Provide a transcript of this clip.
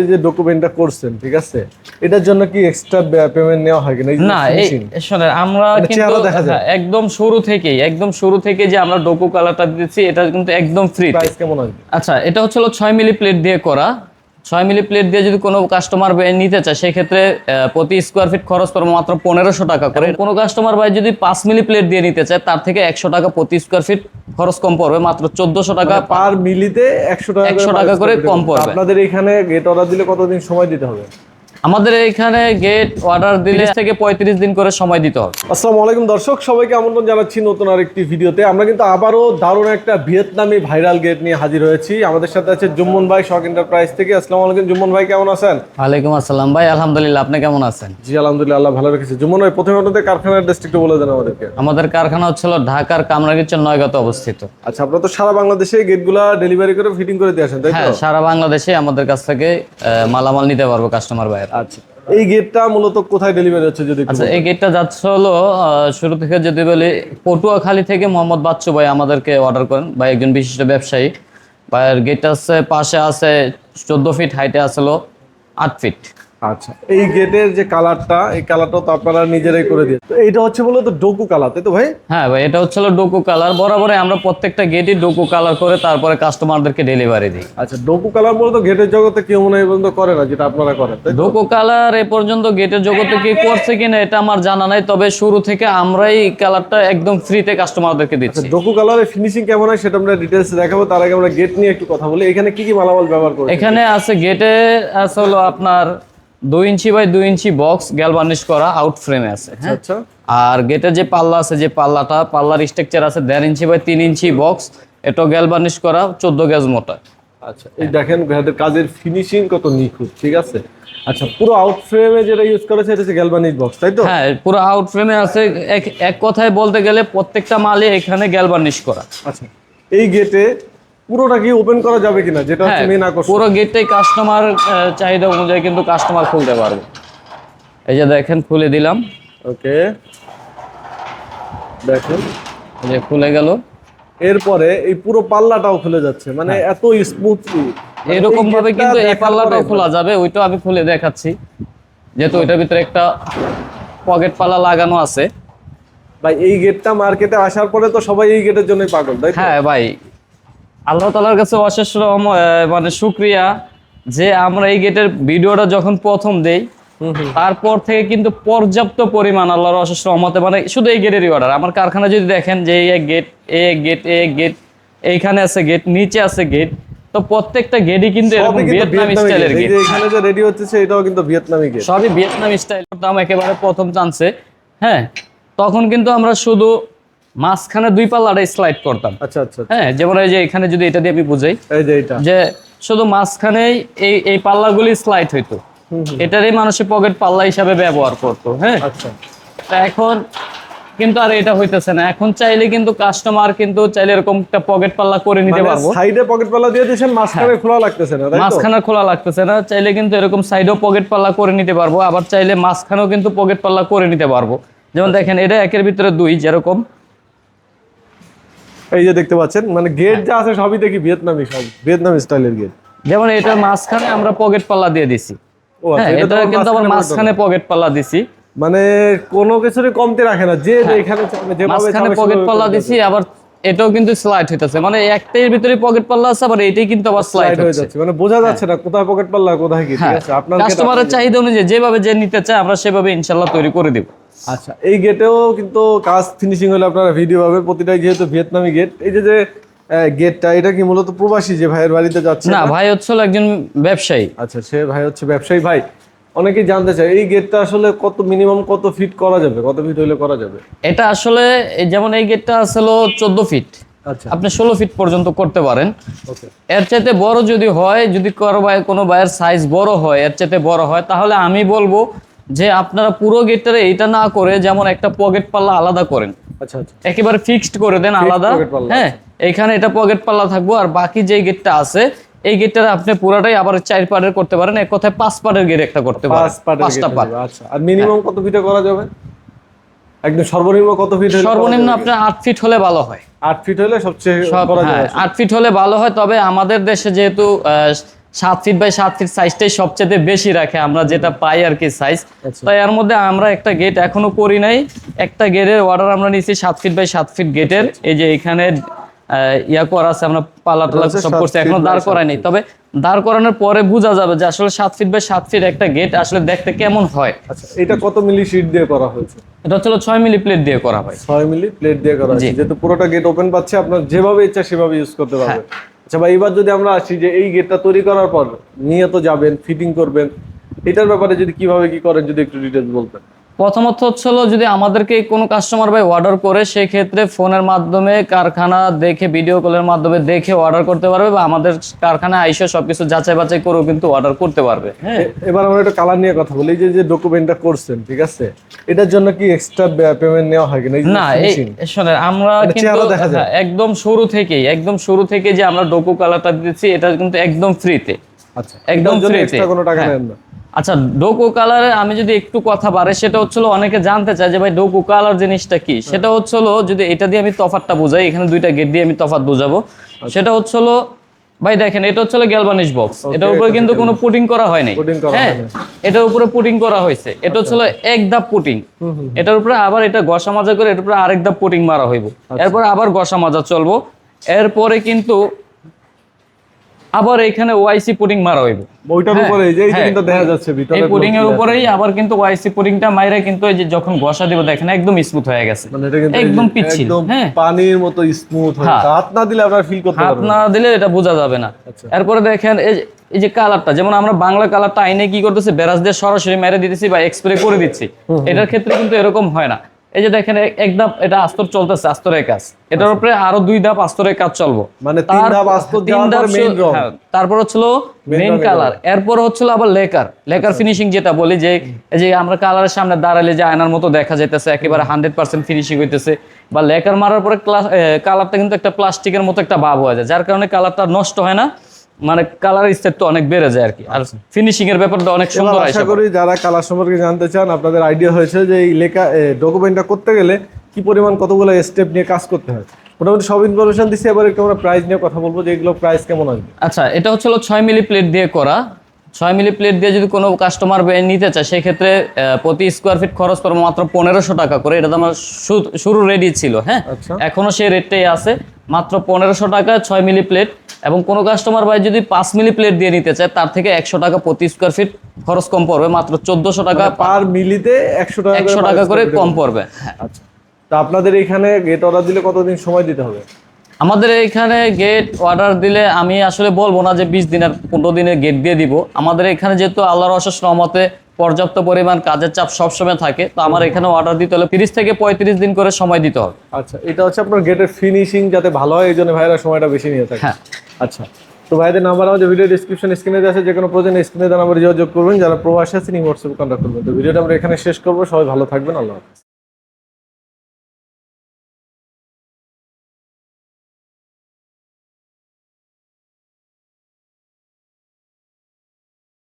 এই যে ডকুমেন্টটা করছেন ঠিক আছে? এটার জন্য কি এক্সট্রা পেমেন্ট নেওয়া হয় কিনা? না শোনেন আমরা মানে কিন্তু। হ্যাঁ, একদম শুরু থেকেই একদম শুরু থেকে যে আমরা ডোকো কালারটা দিচ্ছি এটা কিন্তু একদম ফ্রি প্রাইস কেমন আসবে? আচ্ছা এটা হচ্ছে হলো ছয় মিলি প্লেট দিয়ে করা। ছয় মিলি প্লেট দিয়ে যদি কোনো কাস্টমার নিতে চায় সেক্ষেত্রে প্রতি স্কোয়ার ফিট খরচ পড়বে মাত্র পনেরোশো টাকা করে। কোনো কাস্টমার ভাই যদি পাঁচ মিলি প্লেট দিয়ে নিতে চায় তার থেকে একশো টাকা প্রতি স্কোয়ার ফিট খরচ কম পড়বে মাত্র চোদ্দশো টাকা পার মিলিতে একশো টাকা 100 টাকা করে কম পড়বে। আপনাদের এখানে গেট অর্ডার দিলে কতদিন সময় দিতে হবে? আমাদের এখানে গেট অর্ডার দিলে থেকে পঁয়ত্রিশ দিন করে সময় দিতে হবে। আসসালামু আলাইকুম দর্শক সবাইকে আমন্ত্রণ জানাচ্ছি নতুন আরেকটি ভিডিওতে। আমরা কিন্তু আবারও দারুণ একটা ভিয়েতনামি ভাইরাল গেট নিয়ে হাজির হয়েছি। আমাদের সাথে আছে জুম্মন ভাই শখ এন্টারপ্রাইজ থেকে। আসসালামু আলাইকুম জুম্মন ভাই কেমন আছেন? ওয়ালাইকুম আসসালাম ভাই আলহামদুলিল্লাহ আপনি কেমন আছেন? জি আলহামদুলিল্লাহ আল্লাহ ভালো রেখেছে। জুম্মন ভাই প্রথমে আপনাদের কারখানার ডিস্ট্রিক্ট বলে দেন আমাদেরকে। আমাদের কারখানা হচ্ছিল ঢাকার কামরাগিচর নয়গত অবস্থিত। আচ্ছা আপনারা তো সারা বাংলাদেশে গেটগুলা ডেলিভারি করে ফিটিং করে দিয়ে আসেন তাই হ্যাঁ তো সারা বাংলাদেশে আমাদের কাছ থেকে মালামাল নিতে পারব কাস্টমার ভাইয়ের। আচ্ছা। এই গেটটা মূলত কোথায় ডেলিভারি হচ্ছে যদি আচ্ছা এই গেটটা যাচ্ছে হলো আহ, শুরু থেকে যদি বলি পটুয়াখালী থেকে মোহাম্মদ বাচ্চু ভাই আমাদেরকে অর্ডার করেন। বা একজন বিশিষ্ট ব্যবসায়ী। ভাইয়ের গেটটা আছে পাশে আছে চোদ্দ ফিট হাইটে আসলো আট ফিট আচ্ছা এই গেটের যে কালারটা এই কালারটা তো আপনারা নিজেরাই করে দিয়ে তো এইটা হচ্ছে মূলত ডোকু কালার তাই তো ভাই? হ্যাঁ ভাই এটা হচ্ছে ডোকো কালার। বরাবরই আমরা প্রত্যেকটা গেটই ডোকো কালার করে তারপরে কাস্টমারদেরকে ডেলিভারি দিই। আচ্ছা ডোকু কালার মূলত গেটের জগতে কেউ মনে হয় এই পর্যন্ত করে না যেটা আপনারা করেন? ডোকো কালার এ পর্যন্ত গেটের জগতে কি করছে কিনা এটা আমার জানা নাই তবে শুরু থেকে আমরাই কালারটা একদম ফ্রিতে কাস্টমারদেরকে দিচ্ছি। ডোকু কালারের ফিনিশিং কেমন হয় সেটা আমরা ডিটেলস দেখাবো তার আগে আমরা গেট নিয়ে একটু কথা বলি। এখানে কি কি মালামাল ব্যবহার করি এখানে আছে গেটে আছে হলো আপনার দুই ইঞ্চি বাই দুই ইঞ্চি বক্স গ্যালভানিশ করা আউট ফ্রেমে আছে হ্যাঁ? আচ্ছা আর গেটের যে পাল্লা আছে যে পাল্লাটা পাল্লার স্ট্রাকচার আছে দেড় ইঞ্চি বাই তিন ইঞ্চি বক্স এটাও গ্যালভানিশ করা চোদ্দ গ্যাজ মোটা। আচ্ছা এই দেখেন ভাইদের কাজের ফিনিশিং কত নিখুঁত ঠিক আছে? আচ্ছা পুরো আউট ফ্রেমে যেটা ইউজ করেছে এটা হচ্ছে গ্যালভানিক বক্স তাই তো? হ্যাঁ পুরো আউট ফ্রেমে আছে এক এক কথায় বলতে গেলে প্রত্যেকটা মালে এখানে গ্যালভানিশ করা। আচ্ছা এই গেটে পুরোটা কি ওপেন করা যাবে কিনা? যেটা হচ্ছে হ্যাঁ মেন আকর্ষণ। পুরো গেটটাই কাস্টমার চাহিদা অনুযায়ী কিন্তু কাস্টমার খুলতে পারবে। এই যে দেখেন খুলে দিলাম। ওকে। দেখেন। এই যে খুলে গেল। এরপরে এই পুরো পাল্লাটাও খুলে যাচ্ছে। মানে এত স্মুথলি এরকম ভাবে কিন্তু এই পাল্লাটাও খোলা যাবে ওইটাও আমি খুলে দেখাচ্ছি। যেহেতু ওইটার ভিতরে একটা পকেট পাল্লা লাগানো আছে। ভাই এই গেটটা মার্কেটে আসার পরে তো সবাই এই গেটের জন্যই পাগল তাই হ্যাঁ ভাই। আল্লাহ তালার কাছে অশেষ মানে শুক্রিয়া যে আমরা এই গেটের ভিডিওটা যখন প্রথম দেই। তারপর থেকে কিন্তু পর্যাপ্ত পরিমাণ আল্লাহর অশেষ রহমতে মানে শুধু এই গেটেরই অর্ডার আমার কারখানা যদি দেখেন যে এই গেট এ গেট এ গেট এইখানে আছে গেট নিচে আছে গেট তো প্রত্যেকটা গেটই কিন্তু এরকম ভিয়েতনাম স্টাইলের গেট। এখানে যে রেডি হচ্ছে এটাও কিন্তু ভিয়েতনামি গেট সবই ভিয়েতনাম স্টাইল দাম একেবারে প্রথম চান্সে হ্যাঁ তখন কিন্তু আমরা শুধু মাঝখানে দুই পাল্লাটা স্লাইড করতাম। আচ্ছা আচ্ছা হ্যাঁ যেমন এই যে এখানে যদি এটা দিয়ে আমি বুঝাই এই যে এটা যে শুধু মাঝখানেই এই এই পাল্লাগুলি স্লাইড হইতো। এটারই মানুষের পকেট পাল্লা হিসাবে ব্যবহার করতো হ্যাঁ? আচ্ছা। তা এখন কিন্তু আর এটা হইতেছে না। এখন চাইলে কিন্তু কাস্টমার কিন্তু চাইলে এরকম একটা পকেট পাল্লা করে নিতে পারব। সাইডে পকেট পাল্লা দিয়ে দিয়েছেন মাঝখানে খোলা লাগতেছে না মাঝখানে খোলা লাগতেছে না। চাইলে কিন্তু এরকম সাইডেও পকেট পাল্লা করে নিতে পারব। আবার চাইলে মাঝখানেও কিন্তু পকেট পাল্লা করে নিতে পারব। যেমন দেখেন এটা একের ভিতরে দুই যেরকম। এই যে দেখতে পাচ্ছেন মানে গেট যা আছে সবই দেখি ভিয়েতনামি সব ভিয়েতনামি স্টাইলের গেট যেমন এটা মাঝখানে আমরা পকেট পাল্লা দিয়ে দিছি। ও আচ্ছা হ্যাঁ এটা কিন্তু আবার মাঝখানে পকেট পাল্লা দিছি। মানে কোনো কিছুরই কমতি রাখে না যে যেখানে চাবে, যেভাবে হ্যাঁ। মাঝখানে পকেট পাল্লা দিছি আবার এটাও কিন্তু স্লাইড হইতেছে। মানে একটাই ভিতরে পকেট পাল্লা আছে আবার এইটাই কিন্তু আবার স্লাইড হয়ে যাচ্ছে মানে বোঝা যাচ্ছে না কোথায় পকেট পাল্লা কোথায় কি ঠিক হ্যাঁ আছে? আপনার কাস্টমারের চাহিদা অনুযায়ী যেভাবে যে নিতে চায় আমরা সেভাবে ইনশাল্লাহ তৈরি করে দিব। আচ্ছা এই গেটেও কিন্তু কাজ ফিনিশিং হলে আপনারা ভিডিও পাবেন। প্রতিটাই যেহেতু ভিয়েতনামি গেট এই যে যে গেটটা এটা কি মূলত প্রবাসী যে ভাইয়ের বাড়িতে যাচ্ছে? না ভাই হচ্ছে একজন ব্যবসায়ী। আচ্ছা সে ভাই হচ্ছে ব্যবসায়ী। ভাই অনেকেই জানতে চায় এই গেটটা আসলে কত মিনিমাম কত ফিট করা যাবে? কত ফিট হলে করা যাবে? এটা আসলে যেমন এই গেটটা আসলে চোদ্দ ফিট আচ্ছা। আপনি ষোলো ফিট পর্যন্ত করতে পারেন। ওকে। এর চাইতে বড় যদি হয় যদি কোনো ভাইয়ের সাইজ বড় হয় এর চাইতে বড় হয় তাহলে আমি বলব যে আপনারা পুরো গেটটারে এটা না করে যেমন একটা পকেট পাল্লা আলাদা করেন। আচ্ছা আচ্ছা। একেবারে ফিক্সড করে দেন আলাদা। হ্যাঁ এখানে এটা পকেট পাল্লা থাকব আর বাকি যে গেটটা আছে এই গেটটা আপনি পুরাটাই আবার চার পার্টের করতে পারেন এক কথায় পাঁচ পার্টের গেট একটা করতে পারেন। পাঁচটা পার্ট আচ্ছা। আর মিনিমাম কত ফিটে করা যাবে? একদম সর্বনিম্ন কত ফিট সর্বনিম্ন আপনার আট ফিট হলে ভালো হয়। আট ফিট হলে সবচেয়ে হ্যাঁ আট ফিট হলে ভালো হয় তবে আমাদের দেশে যেহেতু সাত ফিট বাই সাত ফিট সাইজটাই সবচেয়ে বেশি রাখে আমরা যেটা পাই আর কি সাইজ তাই এর মধ্যে আমরা একটা গেট এখনও করি নাই। একটা গেটের অর্ডার আমরা নিয়েছি সাত ফিট বাই সাত ফিট গেটের এই যে এখানে ইয়া করা আছে আমরা পালা টালা সব করছি এখনও দাঁড় নাই। তবে দাঁড় করানোর পরে বোঝা যাবে যে আসলে সাত ফিট বাই সাত ফিট একটা গেট আসলে দেখতে কেমন হয়। আচ্ছা এটা কত মিলি শিট দিয়ে করা হয়েছে? এটা হচ্ছে ছয় মিলি প্লেট দিয়ে করা হয়। ছয় মিলি প্লেট দিয়ে করা হয়েছে। জি। যেহেতু পুরোটা গেট ওপেন পাচ্ছে আপনার যেভাবে ইচ্ছা সেভাবে ইউজ করতে পারবেন। আচ্ছা ভাই, এবার যদি আমরা আসি যে এই গেটটা তৈরি করার পর নিয়ে তো যাবেন ফিটিং করবেন, এটার ব্যাপারে যদি কীভাবে কি করেন যদি একটু ডিটেলস বলতেন। প্রথমত হচ্ছিল যদি আমাদেরকে কোনো কাস্টমার ভাই অর্ডার করে সেই ক্ষেত্রে ফোনের মাধ্যমে কারখানা দেখে ভিডিও কলের মাধ্যমে দেখে অর্ডার করতে পারবে বা আমাদের কারখানা আইসে সবকিছু যাচাই বাছাই করেও কিন্তু অর্ডার করতে পারবে। হ্যাঁ এবার আমরা একটা কালার নিয়ে কথা বলি। যে যে ডকুমেন্টটা করছেন ঠিক আছে? এটার জন্য কি এক্সট্রা পেমেন্ট নেওয়া হয় কিনা? না শোনেন আমরা মানে কিন্তু। হ্যাঁ, একদম শুরু থেকেই একদম শুরু থেকে যে আমরা ডোকো কালারটা দিতেছি এটা কিন্তু একদম ফ্রিতে আচ্ছা। একদম এটার জন্য free তে। এক্সট্রা কোনো টাকা হ্যাঁ। নেন না। আচ্ছা ডোকো কালারে আমি যদি একটু কথা বাড়ে সেটা হচ্ছিল অনেকে জানতে চায় যে ভাই ডোকো কালার জিনিসটা কি? সেটা হচ্ছিল যদি এটা দিয়ে আমি তফাতটা বুঝাই এখানে দুইটা গেট দিয়ে আমি তফাত বুঝাবো। সেটা হচ্ছিল ভাই দেখেন এটা হচ্ছিল গ্যালভানিশ বক্স এটার উপরে কিন্তু কোনো পুটিং করা হয় নাই। হ্যাঁ? এটার উপরে পুটিং করা হয়েছে। এটা হচ্ছিল এক ধাপ পুটিং এটার উপরে আবার এটা গসা মাজা করে এটার উপরে আরেক ধাপ পুটিং মারা হইব। এরপর আবার গসা মাজা চলবো। এরপরে কিন্তু আবার এখানে ওয়াইসি পুটিং মারা হইব। ওইটার হ্যাঁ, উপরে এই যে যে হ্যাঁ। কিন্তু দেখা যাচ্ছে ভিতরে এই পুডিং এর উপরেই আবার কিন্তু ওয়াইসি পুডিংটা মাইরা কিন্তু এই যে যখন ঘষা দিব দেখেন একদম স্মুথ হয়ে গেছে। মানে এটা কিন্তু একদম পিচ্ছিল হ্যাঁ। পানির মতো স্মুথ হয় হ্যাঁ। হাত না দিলে আপনারা ফিল করতে পারবেন হাত না দিলে এটা বোঝা যাবে না। আচ্ছা। এরপরে দেখেন এই এই যে কালারটা যেমন আমরা বাংলা কালারটা আইনে কি করতেছি বেরাস দিয়ে সরাসরি মেরে দিতেছি বা এক্সপ্রে করে দিচ্ছি। এটার ক্ষেত্রে কিন্তু এরকম হয় না। এই যে দেখেন এক ধাপ এটা আস্তর চলতেছে আস্তরের কাজ। এটার উপরে আরও দুই ধাপ আস্তরের কাজ চলবো। মানে তিন ধাপ আস্তর তিন ধাপ শু- রং। হ্যাঁ, তারপর হচ্ছিল মেইন কালার এরপর হচ্ছিল আবার লেকার লেকার ফিনিশিং যেটা বলি যে এই যে আমরা কালারের সামনে দাঁড়ালে যে আয়নার মতো দেখা যাইতেছে একেবারে হান্ড্রেড পার্সেন্ট ফিনিশিং হইতেছে। বা লেকার মারার পরে কালারটা কিন্তু একটা প্লাস্টিকের মতো একটা ভাব হয়ে যায় যার কারণে কালারটা নষ্ট হয় না। মানে কালার স্টেট তো অনেক বেড়ে যায় আর কি আর ফিনিশিং এর ব্যাপারটা অনেক সুন্দর আশা করি যারা কালার সম্পর্কে জানতে চান আপনাদের আইডিয়া হয়েছে যে এই লেখা ডকুমেন্টটা করতে গেলে কি পরিমাণ কতগুলো স্টেপ নিয়ে কাজ করতে হয়। মোটামুটি সব ইনফরমেশন দিচ্ছি এবার একটু আমরা প্রাইস নিয়ে কথা বলব যে এগুলো প্রাইস কেমন আসবে। আচ্ছা এটা হচ্ছে ছয় মিলি প্লেট দিয়ে করা। ছয় মিলি প্লেট দিয়ে যদি কোনো কাস্টমার নিতে চায় সেক্ষেত্রে প্রতি স্কোয়ার ফিট খরচ করব মাত্র পনেরোশো টাকা করে। এটা তো আমার শুরু রেডি ছিল হ্যাঁ? আচ্ছা। এখনও সেই রেটটাই আছে। মাত্র পনেরোশো টাকা ছয় মিলি প্লেট এবং কোনো কাস্টমার ভাই যদি পাঁচ মিলি প্লেট দিয়ে নিতে চায় তার থেকে একশো টাকা প্রতি স্কোয়ার ফিট খরচ কম পড়বে মাত্র চোদ্দশো টাকা পার মিলিতে একশো টাকা একশো টাকা করে কম পড়বে হ্যাঁ। আচ্ছা। তা আপনাদের এখানে গেট অর্ডার দিলে কতদিন সময় দিতে হবে? আমাদের এখানে গেট অর্ডার দিলে আমি আসলে বলব না যে বিশ দিনের পনেরো দিনের গেট দিয়ে দিব। আমাদের এখানে যেহেতু আল্লাহর অশেষ রহমতে পর্যাপ্ত পরিমাণ কাজের চাপ সবসময় থাকে তো আমার এখানে অর্ডার দিতে হলে তিরিশ থেকে পঁয়ত্রিশ দিন করে সময় দিতে হবে। আচ্ছা এটা হচ্ছে আপনার গেটের ফিনিশিং যাতে ভালো হয় এই জন্য ভাইরা সময়টা বেশি নিয়ে থাকে। হ্যাঁ। আচ্ছা তো ভাইদের নাম্বার আমাদের ভিডিও ডিসক্রিপশন স্ক্রিনে আছে যে কোনো প্রয়োজনে স্ক্রিনে দেওয়া নাম্বার যোগাযোগ করবেন যারা প্রবাসী আছেন এই হোয়াটসঅ্যাপ কন্ট্যাক্ট করবেন। তো ভিডিওটা আমরা এখানে শেষ করব সবাই ভালো থাকবেন আল্লাহ হাফেজ।